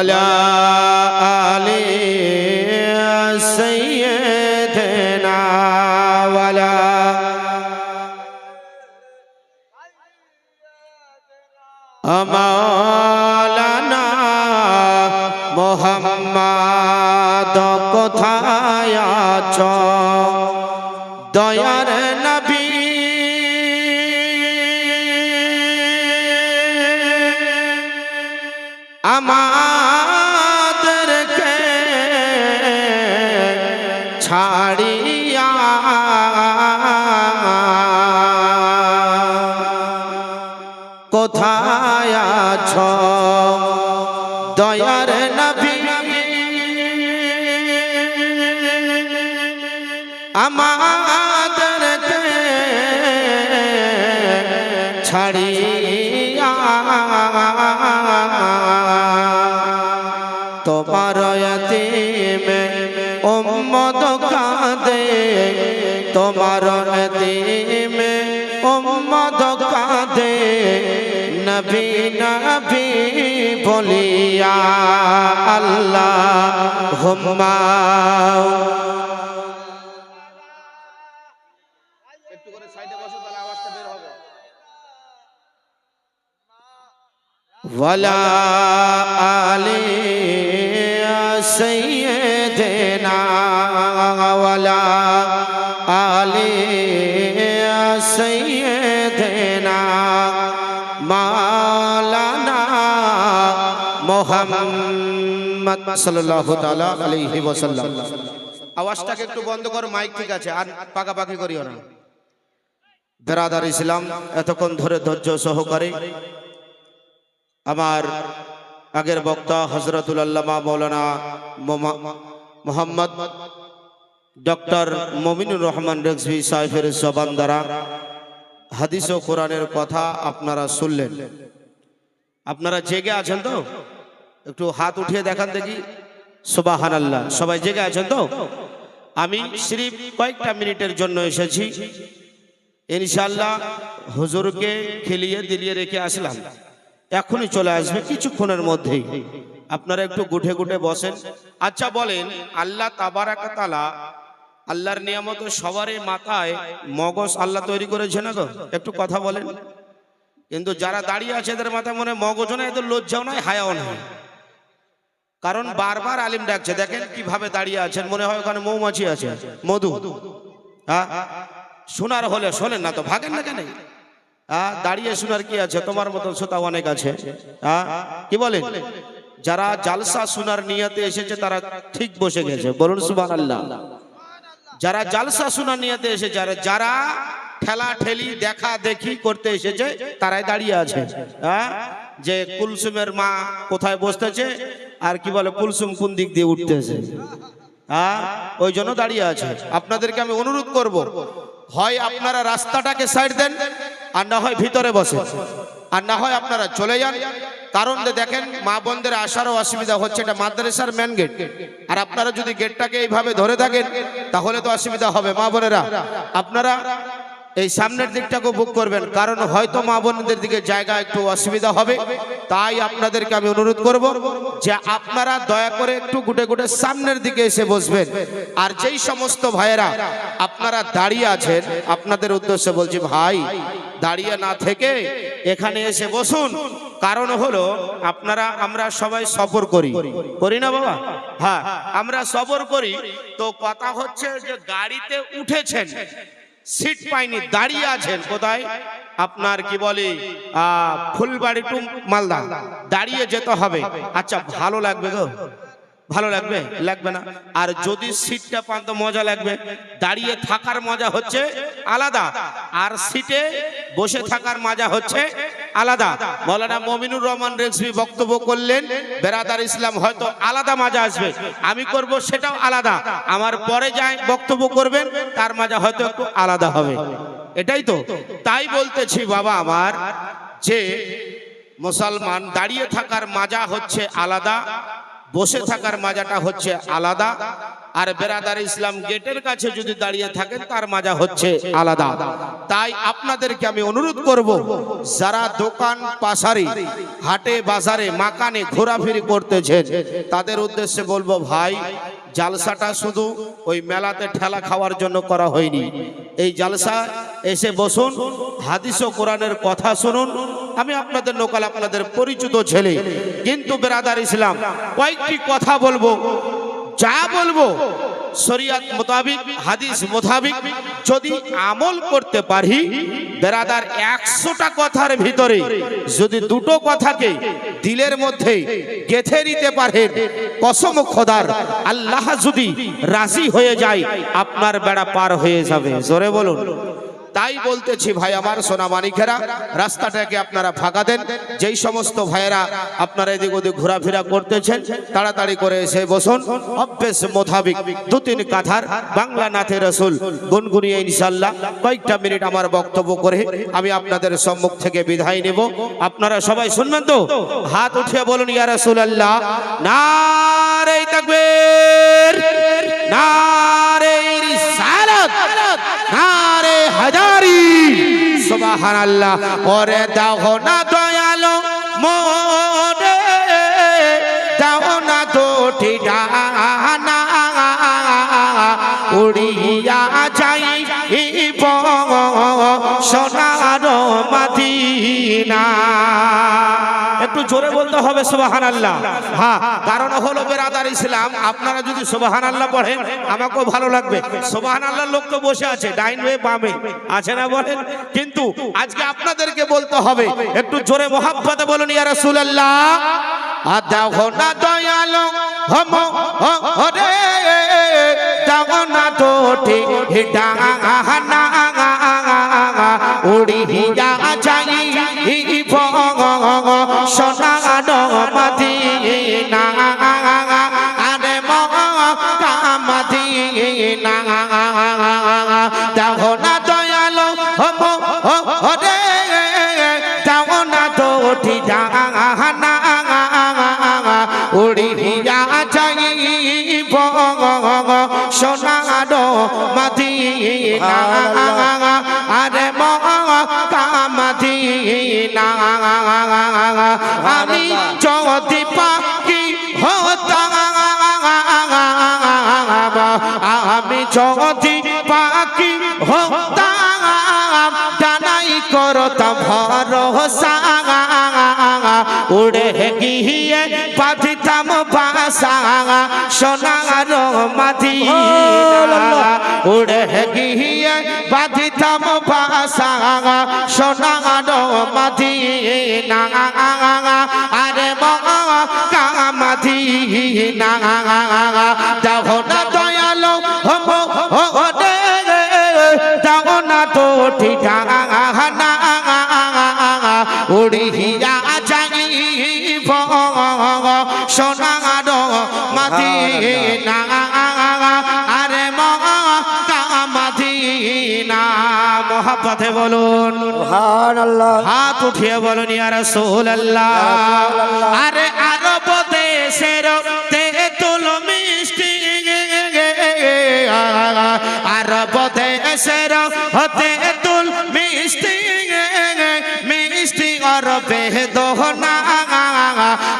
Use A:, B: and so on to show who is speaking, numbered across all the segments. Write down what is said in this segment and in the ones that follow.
A: ولا آل سيدنا ولا مولانا মোহাম্মদ কোথায় আছো দয়ার দয়ার নবী। আমাদেরকে ছাড়িয়া তোমার এতিমে উম্মদ কাঁদে। তোমার এতিমে উম্মদ কাঁদে। নবী নবী। বলিয়া আল্লাহ হুম্মা
B: একটু করে সাইডে বসো তাহলে আওয়াজটা বের হবে
A: ولا آل سيدنا ولا آل سيدنا مولانا মোহাম্মদ সাল্লাল্লাহু তাআলা আলাইহি ওয়াসাল্লাম।
B: আওয়াজটাকে একটু বন্ধ করো, মাইক ঠিক আছে, আর পাকাপাকি করিও না।
A: বেরাদার ইসলাম, এতক্ষণ ধরে ধৈর্য সহকারে আমার আগের বক্তা হজরতুল আল্লামা মৌলানা মোমা- মোহাম্মদ ডক্টর মমিনুর রহমান রেজভি সাহেবের জবান দ্বারা হাদিস ও কোরআনের কথা আপনারা শুনলেন। আপনারা জেগে আছেন তো? একটু হাত উঠিয়ে দেখান দেখি। সুবাহান আল্লাহ সবাই জেগে আছেন তো? আমি শ্রী কয়েকটা মিনিটের জন্য এসেছি। ইনশাল্লাহ হুজুরকে খেলিয়ে দিলিয়ে রেখে আসলাম। এখনই চলে আসবে কিছুক্ষণের মধ্যেই। আপনারা একটু গুঠে গুঠে বসেন। আচ্ছা বলেন আল্লাহ তাবারাকাতালা আল্লাহর নিয়ামত সবারই মাথায় মগজ আল্লাহ তৈরি করেছে না তো একটু কথা বলেন। কিন্তু যারা দাঁড়িয়ে আছে এদের মাথায় মনে হয় মগজও নাই এদের লজ্জাও নাই হায়াও নাই। কারণ বারবার আলিম ডাকছে দেখেন কীভাবে দাঁড়িয়ে আছেন মনে হয় ওখানে মৌমাছি আছে মধু। হ্যাঁ শোনার হলে শোনেন না তো ভাগেন না কেন? দাঁড়িয়ে শোনার কি আছে? তোমার মতন শ্রোতা অনেক আছে। হ্যাঁ কি বলেন যারা জালসা শোনার নিয়তে এসেছে তারা ঠিক বসে গেছে। বলুন সুবান আল্লাহ যারা জালসা শোনার নিয়তে এসেছে যারা যারা ঠেলা ঠেলি দেখা দেখি করতে এসেছে তারাই দাঁড়িয়ে আছে। হ্যাঁ যে কুলসুমের মা কোথায় বসতেছে? আর কি বলে, কুলসুম কোন দিক দিয়ে উঠতেছে হ্যাঁ? ওই জন্য দাঁড়িয়ে আছে। আপনাদেরকে আমি অনুরোধ করব, হয় আপনারা রাস্তাটাকে সাইড দেন, আর না হয় ভিতরে বসে। আর না হয় আপনারা চলে যান। কারণ দেখেন, মা বোনদের আসারও অসুবিধা হচ্ছে, এটা মাদ্রাসার মেন গেট আর আপনারা যদি গেটটাকে এইভাবে ধরে থাকেন, তাহলে তো অসুবিধা হবে, মা বোনেরা। আপনারা এই সামনের দিকটাকেও বুক করবেন। কারণ হয়তো মা বোনদের দিকে জায়গা একটু অসুবিধা হবে। তাই আপনাদেরকে আমি অনুরোধ করব যে আপনারা দয়া করে একটু গুটে গুটে সামনের দিকে এসে বসবেন। আর যেই সমস্ত ভাইয়েরা আপনারা দাঁড়িয়ে আছেন, আপনাদের উদ্দেশ্যে বলছি, ভাই, দাঁড়িয়ে না থেকে এখানে এসে বসুন। কারণ হলো, আপনারা, আমরা সবাই সফর করি। করি না বাবা? হ্যাঁ আমরা সফর করি। তো কথা হচ্ছে যে গাড়িতে উঠেছেন। সিট পাইনি, দাঁড়িয়ে আছেন কোথায়? আপনার কি বলে ফুলবাড়ি টু মালদা। দাঁড়িয়ে যেতে হবে। আচ্ছা ভালো লাগবে গো। ভালো লাগবে? লাগবে না। আর যদি সিটটা পান তো মজা লাগবে। দাঁড়িয়ে থাকার মজা হচ্ছে আলাদা। আর সিটে বসে থাকার মজা হচ্ছে আলাদা। মৌলানা মমিনুর রহমান রেজভি বক্তব্য করলেন, বেরাদার ইসলাম হয়তো আলাদা মাজা আসবে। আমি করব সেটাও আলাদা। আমার পরে যাই বক্তব্য করবেন, তার মাজা হয়তো একটু আলাদা হবে। এটাই তো। তাই বলতেছি বাবা আমার যে মুসলমান দাঁড়িয়ে থাকার মাজা হচ্ছে আলাদা বসে থাকার মাজাটা হচ্ছে আলাদা। আর বেরাদার ইসলাম গেটের কাছে যদি দাঁড়িয়ে থাকেন, তার মাজা হচ্ছে আলাদা। তাই আপনাদেরকে আমি অনুরোধ করব, যারা দোকান পাশারি, হাটে বাজারে মাকানে ঘোরাফেরি করতেছেন, তাদের উদ্দেশ্যে বলব, ভাই, জালসাটা শুধু ওই মেলাতে ঠেলা খাওয়ার জন্য করা হয়নি। এই জালসা এসে বসুন হাদিস ও কোরআনের কথা শুনুন। আমি আপনাদের লোকাল আপনাদের পরিচিত ছেলে। কিন্তু বেরাদার ইসলাম, কয়েকটি কথা বলব। যা বলব, শরিয়াত মোতাবিক, হাদিস মোতাবিক, যদি আমল করতে পারি, বেরাদার একশোটা কথার ভিতরে যদি দুটো কথাকে দিলের মধ্যে গেথে নিতে পারেন, কসম খোদার, আল্লাহ যদি রাজি হয়ে যায়, আপনার বেড়া পার হয়ে যাবে। জোরে বলুন। তাই বলতেছি, ভাই আমার সোনা মানিকেরা রাস্তাটাকে আপনারা ফাঁকা দেন। যেই সমস্ত ভাইয়েরা আপনারা এদিক ওদিক ঘোরাফেরা করতেছেন, তাড়াতাড়ি করে এসে বসুন। অভ্যেস মোতাবিক দু তিন কাথার বাংলা নাথে রসুল, গুনগুনিয়ে ইনশাল্লাহ কয়েকটা মিনিট আমার বক্তব্য করে আমি আপনাদের সম্মুখ থেকে বিদায় নেব। আপনারা সবাই শুনবেন তো? হাত উঠিয়ে বলুন, ইয়া রসুল আল্লাহ নারে তাকবীর নারে রিসালাত। হাজারি। সুবহানাল্লাহ। ওরে দাও না দয়ালো, মোরে। দাও না দুটি ডানা। উড়িয়া যাই সোনার মাদিনা। জোরে বলতে হবে সুবাহান আল্লাহ হ্যাঁ কারণ হলো বেরাদার ইসলাম, আপনারা যদি সুবাহান আল্লাহ পড়েন, আমাকেও ভালো লাগবে। সুবাহান আল্লাহ লোক তো বসে আছে, ডাইন হয়ে বামে। আছে না বলেন? কিন্তু আজকে আপনাদেরকে বলতে হবে, একটু জোরে মোহাব্বতে বলুন, ইয়া রাসূলুল্লাহ। আদাও না দয়ালো, হম হরে দাও না তোটে ডাঙা উড়িয়া যাই সোনার মদিনা। আরে মদিনা। দাও না দয়ালো হম হরে দাও না তোটি ডাঙা উড়িয়া যাইব। সোনার মদিনা। আরে মদিনা। আমি যদি পাখি হতাম আমি যদি পাখি হতাম ডানাই করতাম ভরসা। উড়ে গিয়ে পাঠিতাম বাসা সোনার মাদিনা উড়ে গিয়ে বাঁধিতাম বাসা সোনার মাদিনা আরে মাদিনা দাও না দয়ালো হম হরে দাও না তো ঠিকানা। উড়িয়া মহাপথে বলুন। হাত উঠিয়ে বলুন ইয়া রাসূলুল্লাহ। আরে আরব দেশের তেতুল মিষ্টি। আরব দেশের তেতুল মিষ্টি। মিষ্টি অরবে দোহনা।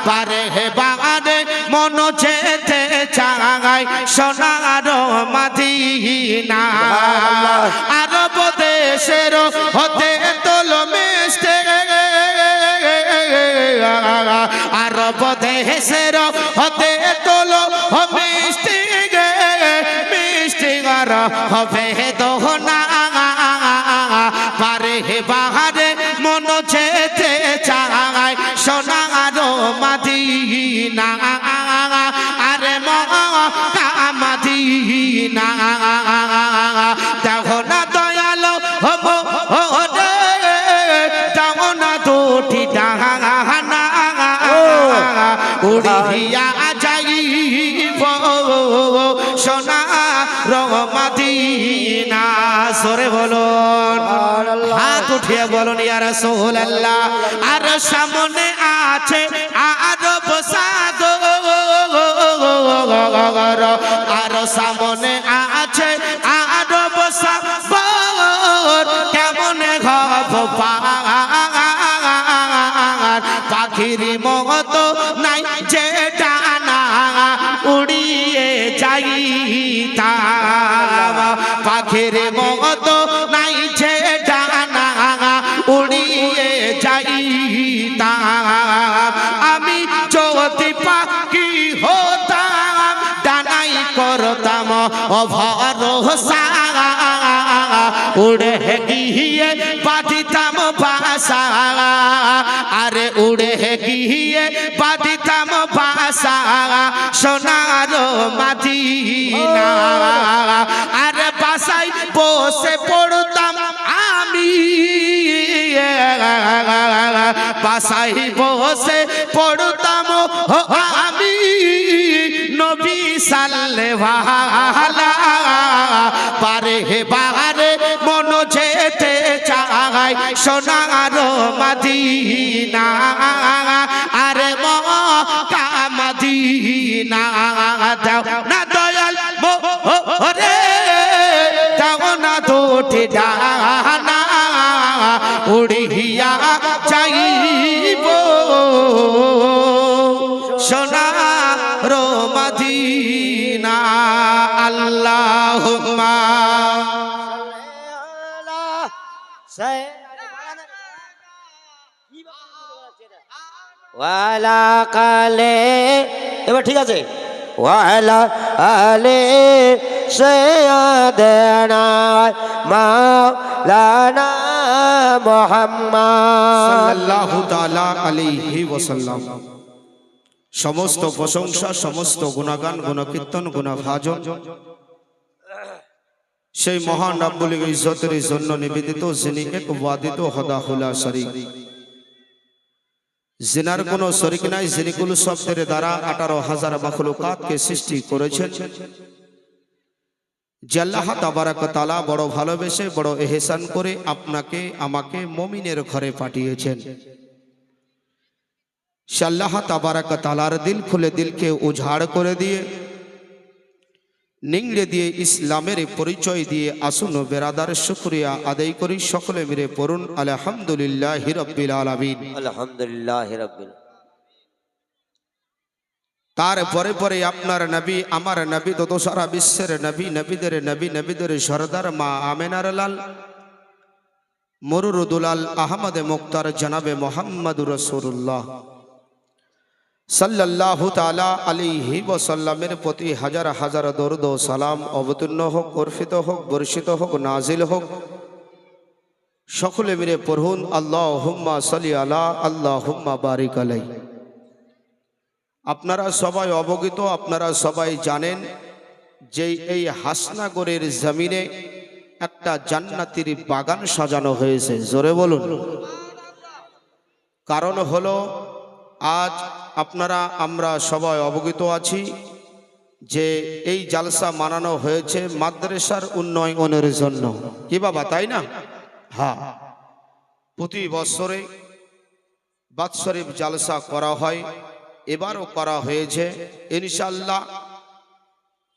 A: পারে হে বাগানে মন যেতে চাই সোনার মাদিনা। আরব দেশের হতে তোল মিষ্টি। আরব দেশের হতে তোল মিষ্টি। গে মিষ্টি আর হবে দোহনা লহিয়া যাইব। সোনা রমাদিনা সরে বলুন। হাত উঠিয়া বলুন ইয়ার সোহল আল্লাহ আর সামনে আছে আর সাগর আর সামনে আছে আর সাগর কেমন ঘর অভরসা উড়ে গিয়ে বাঁধিতাম বাসা। আরে উড়ে গিয়ে বাঁধিতাম বাসা। সোনার মাদিনা। আরে বাসাই বসে পড়তাম আমি। বাসাই বসে পড়তাম সাল্লে ভালা, পারে হে বাহারে, মন যেতে চাই সোনার মাদিনা। আরে মকা মাদিনা দাও না দয়াল রে দাও না দুটি উড়িয়া যাইব।
C: ওয়ালা কালে এবার ঠিক আছে। ওয়ালা আলে সৈয়দনা মাওলানা মুহাম্মদ।
A: সাল্লাল্লাহু তাআলা আলাইহি ওয়াসাল্লাম। সমস্ত প্রশংসা সমস্ত গুণগান গুণকীর্তন গুণভাজন সেই মহান রাব্বুল ইজ্জতের জন্য নিবেদিত যিনি এক ওয়াদিত হদাহুলা শরীক। জিনার কোনো শরিক নাই, যিনি কুল শব্দের দ্বারা আঠারো হাজার মাখলুকাতকে সৃষ্টি করেছেন। যে আল্লাহ তাবারাক তালা বড় ভালোবেসে, বড় এহসান করে আপনাকে, আমাকে মমিনের ঘরে পাঠিয়েছেন। সে তাবারাক তালার দিল খুলে দিলকে উজাড় করে দিয়ে নিংড়ে দিয়ে ইসলামের পরিচয় দিয়ে আসুন বেরাদার শুক্রিয়া আদায় করি সকলে মিলে পড়ুন আলহামদুলিল্লাহ হিরব্বিল আলামিন।
C: আলহামদুলিল্লাহ রাব্বিল
A: তারপরে পরে আপনার নবী আমার নবী তত সারা বিশ্বের নবী নবীদের নবী নবীদের সরদার মা আমেনার লাল মরুর দুলাল আহমদ মুক্তার জনাবে মোহাম্মদ রসুল্লাহ সাল্লাল্লাহু তাআলা আলাইহি ওয়াসাল্লামের প্রতি হাজার হাজার দরুদ সালাম অবতীর্ণ হোক, অর্পিত হোক, বর্ষিত হোক, নাজিল হোক। সকলে মিলে পড়ুন আল্লাহ হুম্মা সালি আলা আল্লাহ হুম্মা বারিক আলাই। আপনারা সবাই অবগত, আপনারা সবাই জানেন যে এই হাসনাগরের জমিনে একটা জান্নাতির বাগান সাজানো হয়েছে। জোরে বলুন। কারণ হলো, আজ আপনারা, আমরা সবাই অবগত আছি যে এই জালসা মানানো হয়েছে মাদ্রাসার উন্নয়নের জন্য। কি বাবা, তাই না? হ্যাঁ। প্রতি বছরে বাৎসরিক জালসা করা হয়, এবারও করা হয়েছে। ইনশাল্লাহ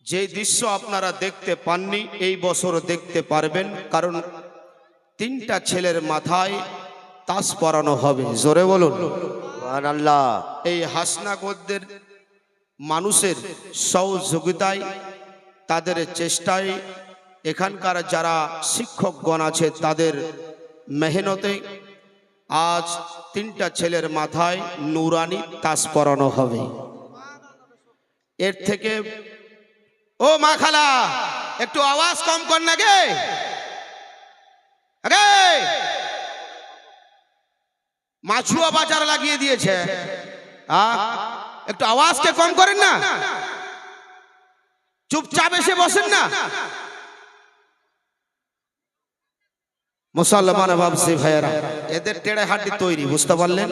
A: যে দৃশ্য আপনারা দেখতে পাননি, এই বছর দেখতে পারবেন, কারণ তিনটা ছেলের মাথায় তাস পরানো হবে। জোরে বলুন।
C: আল্লাহ
A: এই হাসনাগরদের মানুষের সহযোগিতায়, তাদের চেষ্টায় এখানকার যারা শিক্ষকগণ আছে, তাদের মেহনতে আজ তিনটা ছেলের মাথায় নুরানি তাস পরানো হবে। এর থেকে ও মা খালা, একটু আওয়াজ কম কর না গে। মাছুয়া বাজার লাগিয়ে দিয়েছে? একটু আওয়াজকে কম করেন না। চুপচাপ এসে বসেন না। মুসলমান ভাবছি ভাইয়েরা, এদের টেড়ে হাড্ডি তৈরি, বুঝতে পারলেন?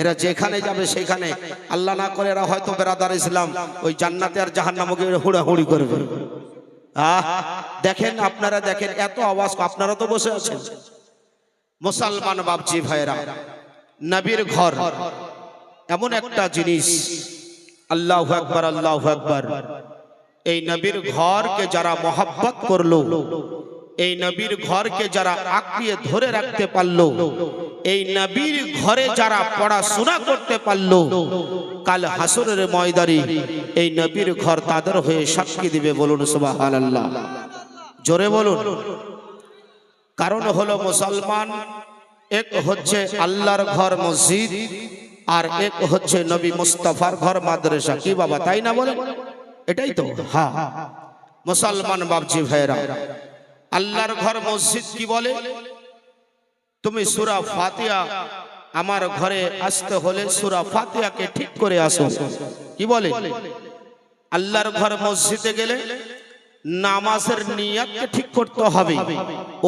A: এরা যেখানে যাবে সেখানে। আল্লাহ না করে এরা হয়তো বেরাদার ইসলাম, ওই জান্নাতে আর জাহান্নামকে হুড়াহুড়ি করবে। আহ, দেখেন, আপনারা দেখেন, এত আওয়াজ, আপনারা তো বসে আছেন। মুসলমান বাবজি ভাইয়েরা নবীর ঘর। এমন একটা জিনিস। আল্লাহ একবার আল্লাহ একবার এই নবীর ঘরকে যারা মহাব্বত করল, এই নবীর ঘরকে যারা আঁকড়িয়ে ধরে রাখতে পারল, এই নবীর ঘরে যারা পড়াশোনা করতে পারল, কাল হাসরের ময়দারি এই নবীর ঘর তাদের হয়ে সাক্ষী দিবে বলুন সুবহানাল্লাহ। জোরে বলুন। কারণ হলো মুসলমান এক হচ্ছে আল্লাহর ঘর মসজিদ আর এক হচ্ছে নবী মুস্তাফার ঘর মাদ্রাসা। কি বাবা, তাই না বলে? এটাই তো হ্যাঁ। মুসলমান বাবজি ভাইরা আল্লাহর ঘর মসজিদ কি বলে? তুমি সুরা ফাতিয়া আমার ঘরে আসতে হলে সুরা ফাতিয়াকে ঠিক করে আসো। কি বলে? আল্লাহর ঘর মসজিদে গেলে নামাজের নিয়াতকে ঠিক করতে হবে।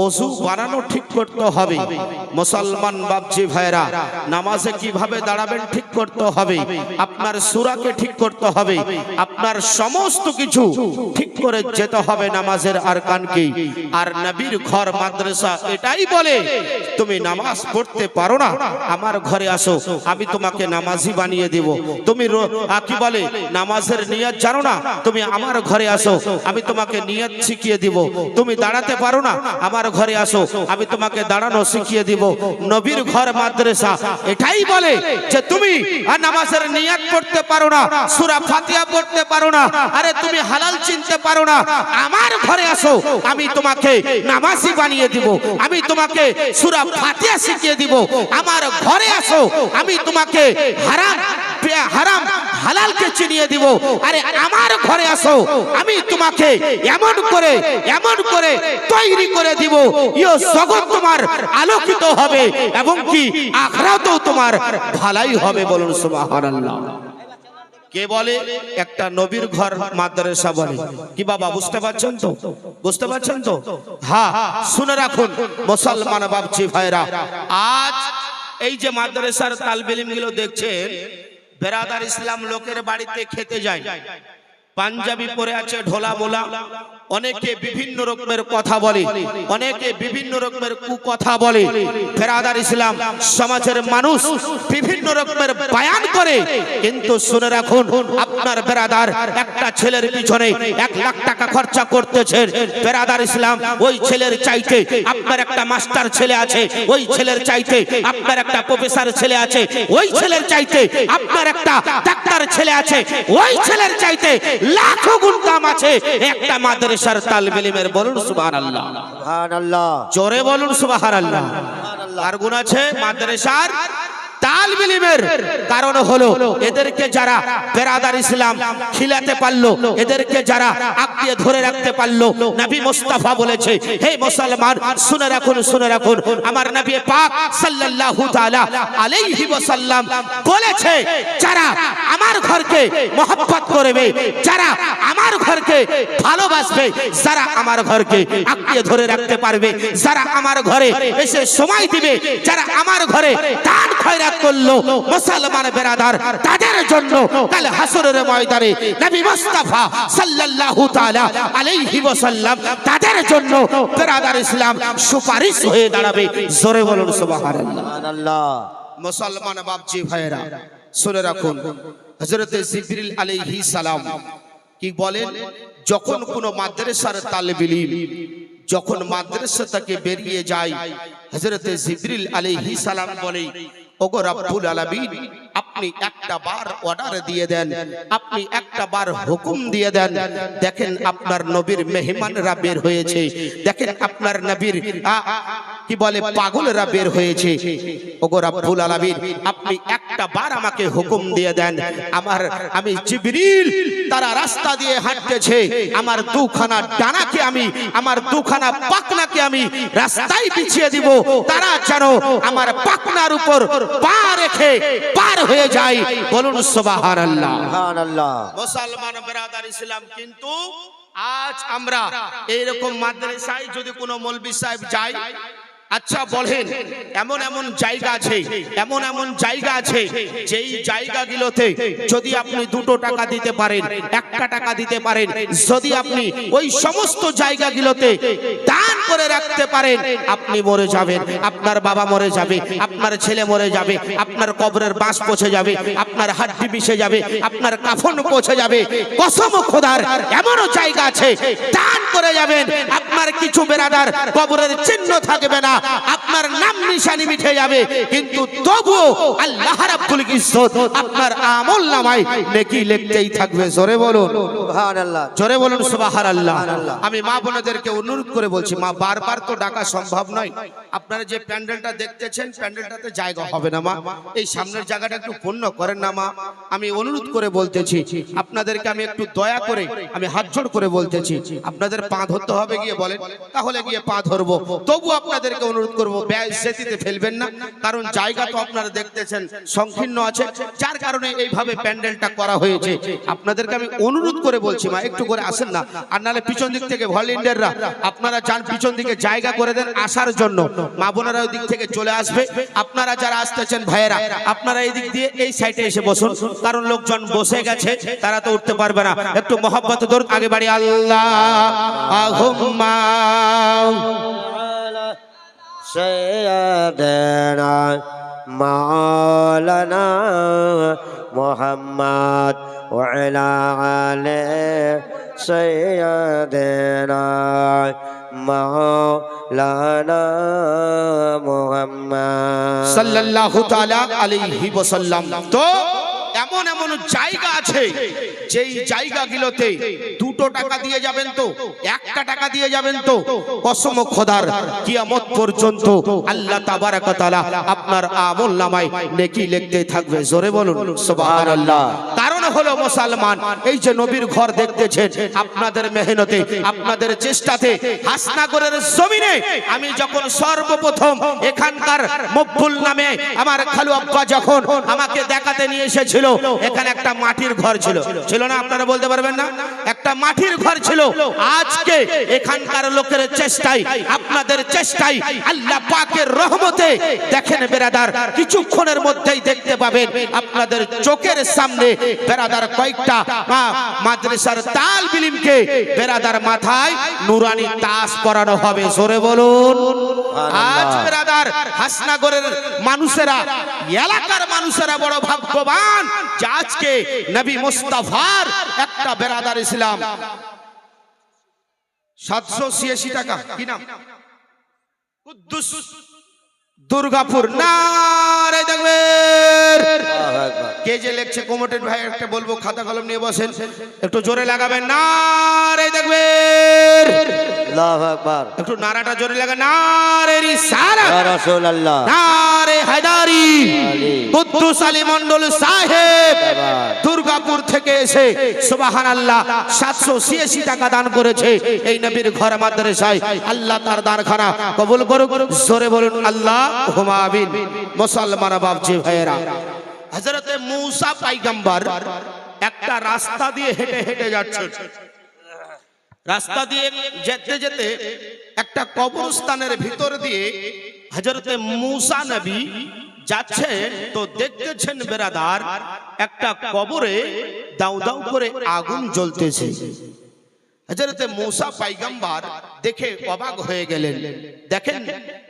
A: অজু বানানো ঠিক করতে হবে। মুসলমান বাবজি ভাইরা নামাজে কীভাবে দাঁড়াবেন ঠিক করতে হবে। আপনার সুরাকে ঠিক করতে হবে। আপনার সমস্ত কিছু ঠিক করে যেতে হবে নামাজের আর কানকে আর নবীর ঘর মাদ্রাসা এটাই বলে, তুমি নামাজ পড়তে পারো না, আমার ঘরে আসো, আমি তোমাকে নামাজি বানিয়ে দেব। তুমি কি বলে, নামাজের নিয়ত জানো না, তুমি আমার ঘরে আসো, আমি তোমাকে নিয়ত শিখিয়ে দিব। তুমি দাঁড়াতে পারো না, আমার ঘরে আসো, আমি তোমাকে দাঁড়ানো শিখিয়ে দিব। নবীর ঘর মাদ্রাসা এটাই বলে যে তুমি আর নামাজের নিয়ত পড়তে পারো না, সূরা ফাতিহা পড়তে পারো না, আরে তুমি হালাল চিনতে পারো না। আমার ঘরে আসো, আমি তোমাকে নামাজি বানিয়ে দিব, আমি তোমাকে সূরা ফাতিহা শিখিয়ে দিব। আমার ঘরে আসো, আমি তোমাকে হারাম হারাম, হালালকে চিনিয়ে দিব। আরে আমার ঘরে আসো, আমি তোমাকে এমন করে এমন করে তৈরি করে দিব। ইও জগৎ তোমার আলোকিত হবে এবং কি আখরাতেও তোমার ভালাই হবে বলুন সুবহানাল্লাহ। কে বলে? একটা নবীর ঘর মাদ্রাসা বলে। কি বাবা, বুঝতে পারছেন তো? বুঝতে পারছেন তো? হ্যাঁ শুনে রাখুন, মুসলমান বাবজি ভাইরা। আজ এই যে মাদ্রাসার তালবিলিমগুলো দেখছেন বেরাদার ইসলাম লোকের বাড়িতে খেতে যায়। পাঞ্জাবি পরে আছে ঢোলা মোলা। অনেকে বিভিন্ন রকমের কথা বলে, অনেকে বিভিন্ন রকমের কুকথা বলে। ফেরাদার ইসলাম সমাজের মানুষ বিভিন্ন রকমের বায়ান করে, কিন্তু শুনে রাখুন, আপনার বেরাদার একটা ছেলের পিছনে এক লাখ টাকা খরচা করতেছেন ফেরাদার ইসলাম, ওই ছেলের চাইতে আপনার একটা মাস্টার ছেলে আছে, ওই ছেলের চাইতে আপনার একটা প্রফেসর ছেলে আছে, ওই ছেলের চাইতে আপনার একটা ডাক্তার ছেলে আছে, ওই ছেলের চাইতে লাখো গুণ দাম আছে। একটা মাদ্রাসার তালবিলিমের বলুন সুবাহ
C: সুবহানাল্লাহ।
A: জোরে বলুন সুবহানাল্লাহ। আর গুণ আছে? মাদ্রাসার তালবিলিমের কারণ হলো এদেরকে যারা বেরাদার ইসলাম খিলাতে পারল, এদেরকে যারা আঁকড়িয়ে ধরে রাখতে পারল মুস্তাফা বলেছে, হে মুসলমান, শুনে রাখুন শুনে রাখুন, আমার পাক সাল্লাল্লাহু তাআলা আলাইহি ওয়াসাল্লাম বলেছে, যারা আমার ঘরকে মহব্বত করবে, যারা আমার ঘরকে ভালোবাসবে, যারা আমার ঘরকে আঁকড়িয়ে ধরে রাখতে পারবে, যারা আমার ঘরে এসে সময় দিবে, যারা আমার ঘরে দান খয়রাত করল মুসলমান বেরাদার। তাদের জন্য কাল হাসরের ময়দানে নবী মুস্তাফা সাল্লাল্লাহু তাআলা আলাইহি ওয়াসাল্লাম তাদের জন্য বেরাদার ইসলাম সুপারিশ হয়ে দাঁড়াবে। জোরে বলুন সুবহানাল্লাহ।
C: সুবহানাল্লাহ।
A: মুসলমান বাপজি ভাইরা শুনে রাখুন হযরত জিবরিল আলাইহিস সালাম কি বলেন? যখন কোনো মাদ্রাসার তালেব ইলম যখন মাদ্রাসা থেকে বেরিয়ে যায় হযরত জিবরিল আলাইহিস সালাম বলে ওগো রব্বুল আলামিন, আপনি একটা বার অর্ডার দিয়ে দেন, আপনি একটা বার হুকুম দিয়ে দেন। দেখেন আপনার নবীর মেহমানরা বের হয়েছে। দেখেন আপনার নবীর কি বলে, পাগলরা বের হয়েছে। ওগো রব্বুল আলামিন, আপনি একটা বার আমাকে হুকুম দিয়ে দেন। আমার, আমি জিবরিল, তারা রাস্তা দিয়ে হাঁটতেছে। আমার দুখানা ডানাকে আমি, আমার দুখানা পাকনাকে আমি রাস্তায় বিছিয়ে দিব। তারা যেন আমার পাকনার উপর পা রেখে পার হয়ে যায় বলুন সুবহানাল্লাহ।
C: সুবহানাল্লাহ।
A: মুসলমান বেরাদার ইসলাম কিন্তু আজ আমরা এইরকম মাদ্রাসায় যদি কোনো মৌলবি সাহেব যায় আচ্ছা বলেন, এমন এমন জায়গা আছে, এমন এমন জায়গা আছে, যেই জায়গাগুলোতে যদি আপনি দুটো টাকা দিতে পারেন, একটা টাকা দিতে পারেন, যদি আপনি ওই সমস্ত জায়গাগুলোতে দান করে রাখতে পারেন, আপনি মরে যাবেন, আপনার বাবা মরে যাবে, আপনার ছেলে মরে যাবে, আপনার কবরের বাঁশ পচে যাবে, আপনার হাড্ডি মিশে যাবে, আপনার কাফন পচে যাবে, কসম খোদার, এমনও জায়গা আছে, দান করে যাবেন। আপনার কিছু বেরাদার কবরের চিহ্ন থাকবে না। আপনার নাম নিশানি মিঠে যাবে। কিন্তু তবুও আল্লাহ রাব্বুল ইজ্জত আপনার আমল নামায় নেকি লিখতেই থাকবে। জোরে বলুন।
C: সুবহানাল্লাহ।
A: জোরে বলুন সুবহানাল্লাহ।
C: সুবহানাল্লাহ।
A: আমি মা বোনেদেরকে অনুরোধ করে বলছি মা বারবার তো ডাকা সম্ভব নয়। আপনারা যে প্যান্ডেলটা দেখতেছেন প্যান্ডেলটাতে জায়গা হবে না মা। এই সামনের জায়গাটা একটু পূর্ণ করেন না মা। আমি অনুরোধ করে বলতেছি আপনাদেরকে আমি একটু দয়া করে আমি হাত জোড় করে বলতেছি আপনাদের পা ধরতে হবে গিয়ে বলেন। তাহলে গিয়ে পা ধরবো। তবু আপনাদেরকে অনুরোধ করব ব্যয় সেতিতে ফেলবেন না। কারণ জায়গা তো আপনারা দেখতেছেন, সংকীর্ণ আছে। যার কারণে এইভাবে প্যান্ডেলটা করা হয়েছে। আপনাদেরকে আমি অনুরোধ করে বলছি মা, একটু করে আসেন না। আর নাহলে পিছন দিক থেকে ভলেন্টিয়াররা আপনারা যান পিছন দিকে জায়গা করে দেন আসার জন্য। মা বোনেরা ওই দিক থেকে চলে আসবে। আপনারা যারা আসতেছেন ভাইয়েরা, আপনারা এই দিক দিয়ে এই সাইডে এসে বসুন। কারণ লোকজন বসে গেছে, তারা তো উঠতে পারবে না। একটু মহব্বত ধরুন, আগে বাড়ি আল্লাহ। اللهم
C: سيدنا مولانا محمد وعلى آله سيدنا مولانا محمد
A: صلى الله تعالى عليه وسلم تو এমন এমন জায়গা আছে, যেই জায়গাগুলোতে দুটো টাকা দিয়ে যাবেন তো, একটা টাকা দিয়ে যাবেন তো, কসম খোদার, কিয়ামত পর্যন্ত আল্লাহ তাবারাক তাআলা আপনার আমল নামায় নেকি লিখতে থাকবে। জোরে বলুন, সুবহানাল্লাহ। কারণ হলো মুসলমান। এই যে নবীর ঘর দেখতেছেন, আপনাদের মেহনতে, আপনাদের চেষ্টাতে, হাসনাগরের জমিনে আমি যখন সর্বপ্রথম এখানকার মকবুল নামে আমার খালু আব্বা যখন আমাকে দেখাতে নিয়ে এসেছিল, এখানে একটা মাটির ঘর ছিল। ছিল না, আপনারা বলতে পারবেন না? একটা মাটির ঘর ছিল। আজকে এখানকার লোকের চেষ্টায়, আপনাদের চেষ্টায় আল্লাহ পাকের রহমতে দেখেন বেরাদার, কিছুক্ষণের মধ্যেই দেখতে পাবেন, আপনাদের চোখের সামনে বেরাদার কয়েকটা মাদ্রাসার তাল বিলিমকে বেরাদার মাথায় নুরানি তাস পরানো হবে জোরে বলুন। আজ বেরাদার হাসনাগরের মানুষেরা এলাকার মানুষেরা বড় ভাগ্যবান যে আজকে নবী মুস্তাফার একটা বেরাদার ইসলাম। সাতশো ছিয়াশি টাকা কি নাম? কুদ্দুস। দুর্গাপুর কে যে লেখছে কোমটের ভাই একটা বলব খাতা কলম নিয়ে বসেন। একটু জোরে লাগাবেন না রে দেখবেন একটু নারাটা জোরে লাগা না রে রিসালা
C: রাসূলুল্লাহ।
A: না রে হায়দারি কুদ্দুস আলী মন্ডল সাহেব। দুর্গাপুর থেকে এসে সুবহানাল্লাহ সাতশো ছিয়াশি টাকা দান করেছে এই নবীর ঘর মাদ্রাসায়। আল্লাহ তার দানখানা কবুল করুক। জোরে বলুন আল্লাহ। হুমাবিন মুসলমান বাবজি ভাইয়েরা। হযরতে মূসা পাইগাম্বার একটা রাস্তা দিয়ে হেঁটে হেঁটে যাচ্ছেন রাস্তা দিয়ে যেতে যেতে একটা কবরস্থানের ভিতর দিয়ে হজরতে মুসা নবী যাচ্ছেন তো দেখতেছেন বেরাদার, একটা কবরে দাউ দাউ করে আগুন জ্বলতেছে। হজরতে মুসা পাইগাম্বার দেখে অবাক হয়ে গেলেন। দেখেন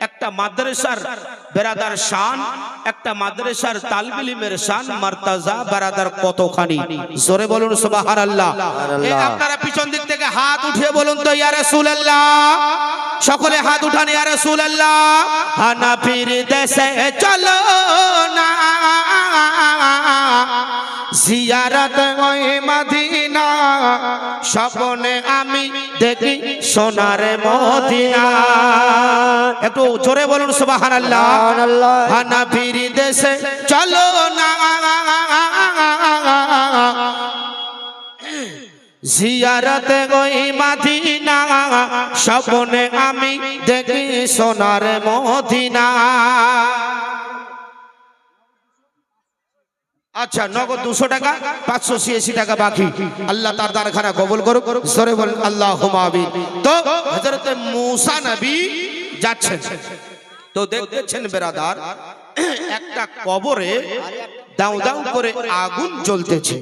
A: একটা মাদ্রাসার বেরাদার শান একটা মাদ্রাসার তালবিলিমের শান মার্তাজা বেরাদার কতখানি? জোরে বলুন সুবহানাল্লাহ। এই আপনারা পিছন দিক থেকে হাত উঠিয়ে বলুন তো ইয়া রাসূলুল্লাহ। সকলে হাত উঠান ইয়া রাসূলুল্লাহ। হানাফির দেশে চলো না। জিয়ারত ওই মদিনা স্বপ্নে আমি দেখি সোনার মদিনা। একটু জোরে বলুন সুবহানাল্লাহ।
C: সুবহানাল্লাহ।
A: হানাফির দেশে চলো না। জিয়ারতে ওই মাদিনা স্বপ্নে আমি দেখি সোনার মদিনা। আচ্ছা নগদ দুশো টাকা, পাঁচশো ছিয়াশি টাকা বাকি। আল্লাহ তার দারখানা কবল করুক। সরে বলেন আল্লাহ হুমাবিন তো হজরতে মুসা নবী যাচ্ছেন। তো দেখতেছেন বেরাদার, একটা কবরে দাউ দাউ করে আগুন জ্বলতেছে।